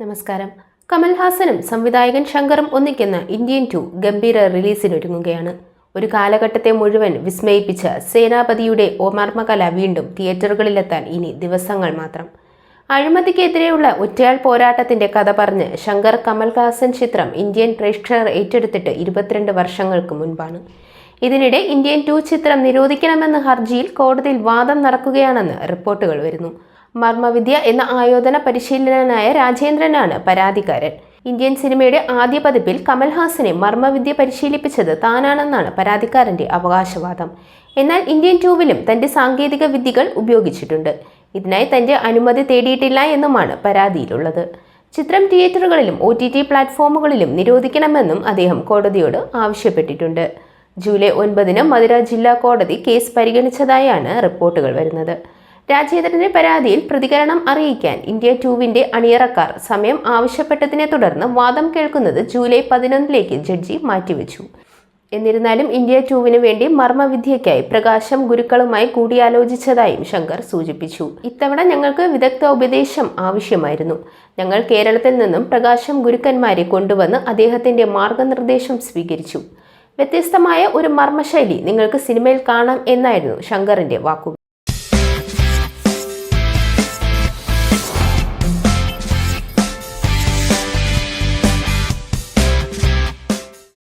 നമസ്കാരം. കമൽഹാസനും സംവിധായകൻ ശങ്കറും ഒന്നിക്കുന്ന ഇന്ത്യൻ ടു ഗംഭീര റിലീസിനൊരുങ്ങുകയാണ്. ഒരു കാലഘട്ടത്തെ മുഴുവൻ വിസ്മയിപ്പിച്ച സേനാപതിയുടെ ഓമാർമ്മകല വീണ്ടും തിയേറ്ററുകളിലെത്താൻ ഇനി ദിവസങ്ങൾ മാത്രം. അഴിമതിക്കെതിരെയുള്ള ഒറ്റയാൾ പോരാട്ടത്തിന്റെ കഥ പറഞ്ഞ് ശങ്കർ കമൽഹാസൻ ചിത്രം ഇന്ത്യൻ പ്രേക്ഷകർ ഏറ്റെടുത്തിട്ട് ഇരുപത്തിരണ്ട് വർഷങ്ങൾക്ക് മുൻപാണ്. ഇതിനിടെ ഇന്ത്യൻ ടു ചിത്രം നിരോധിക്കണമെന്ന ഹർജിയിൽ കോടതിയിൽ വാദം നടക്കുകയാണെന്ന് റിപ്പോർട്ടുകൾ വരുന്നു. മർമ്മവിദ്യ എന്ന ആയോധന പരിശീലനനായ രാജേന്ദ്രനാണ് പരാതിക്കാരൻ. ഇന്ത്യൻ സിനിമയുടെ ആദ്യ പതിപ്പിൽ കമൽഹാസനെ മർമ്മവിദ്യ പരിശീലിപ്പിച്ചത് താനാണെന്നാണ് പരാതിക്കാരന്റെ അവകാശവാദം. എന്നാൽ ഇന്ത്യൻ ടൂവിലും തന്റെ സാങ്കേതിക വിദ്യകൾ ഉപയോഗിച്ചിട്ടുണ്ട്. ഇതിനായി തന്റെ അനുമതി തേടിയിട്ടില്ല എന്നുമാണ് പരാതിയിലുള്ളത്. ചിത്രം തിയേറ്ററുകളിലും ഒ ടി ടി പ്ലാറ്റ്ഫോമുകളിലും നിരോധിക്കണമെന്നും അദ്ദേഹം കോടതിയോട് ആവശ്യപ്പെട്ടിട്ടുണ്ട്. ജൂലൈ ഒൻപതിന് മധുര ജില്ലാ കോടതി കേസ് പരിഗണിച്ചതായാണ് റിപ്പോർട്ടുകൾ വരുന്നത്. രാജേന്ദ്രന്റെ പരാതിയിൽ പ്രതികരണം അറിയിക്കാൻ ഇന്ത്യ ടൂവിന്റെ അണിയറക്കാർ സമയം ആവശ്യപ്പെട്ടതിനെ തുടർന്ന് വാദം കേൾക്കുന്നത് ജൂലൈ പതിനൊന്നിലേക്ക് ജഡ്ജി മാറ്റിവെച്ചു. എന്നിരുന്നാലും ഇന്ത്യ ടൂവിന് വേണ്ടി മർമ്മവിദ്യയ്ക്കായി പ്രകാശം ഗുരുക്കളുമായി കൂടിയാലോചിച്ചതായും ശങ്കർ സൂചിപ്പിച്ചു. ഇത്തവണ ഞങ്ങൾക്ക് വിദഗ്ധ ഉപദേശം ആവശ്യമായിരുന്നു. ഞങ്ങൾ കേരളത്തിൽ നിന്നും പ്രകാശം ഗുരുക്കന്മാരെ കൊണ്ടുവന്ന് അദ്ദേഹത്തിന്റെ മാർഗനിർദ്ദേശം സ്വീകരിച്ചു. വ്യത്യസ്തമായ ഒരു മർമ്മശൈലി നിങ്ങൾക്ക് സിനിമയിൽ കാണാം എന്നായിരുന്നു ശങ്കറിന്റെ വാക്കുകൾ.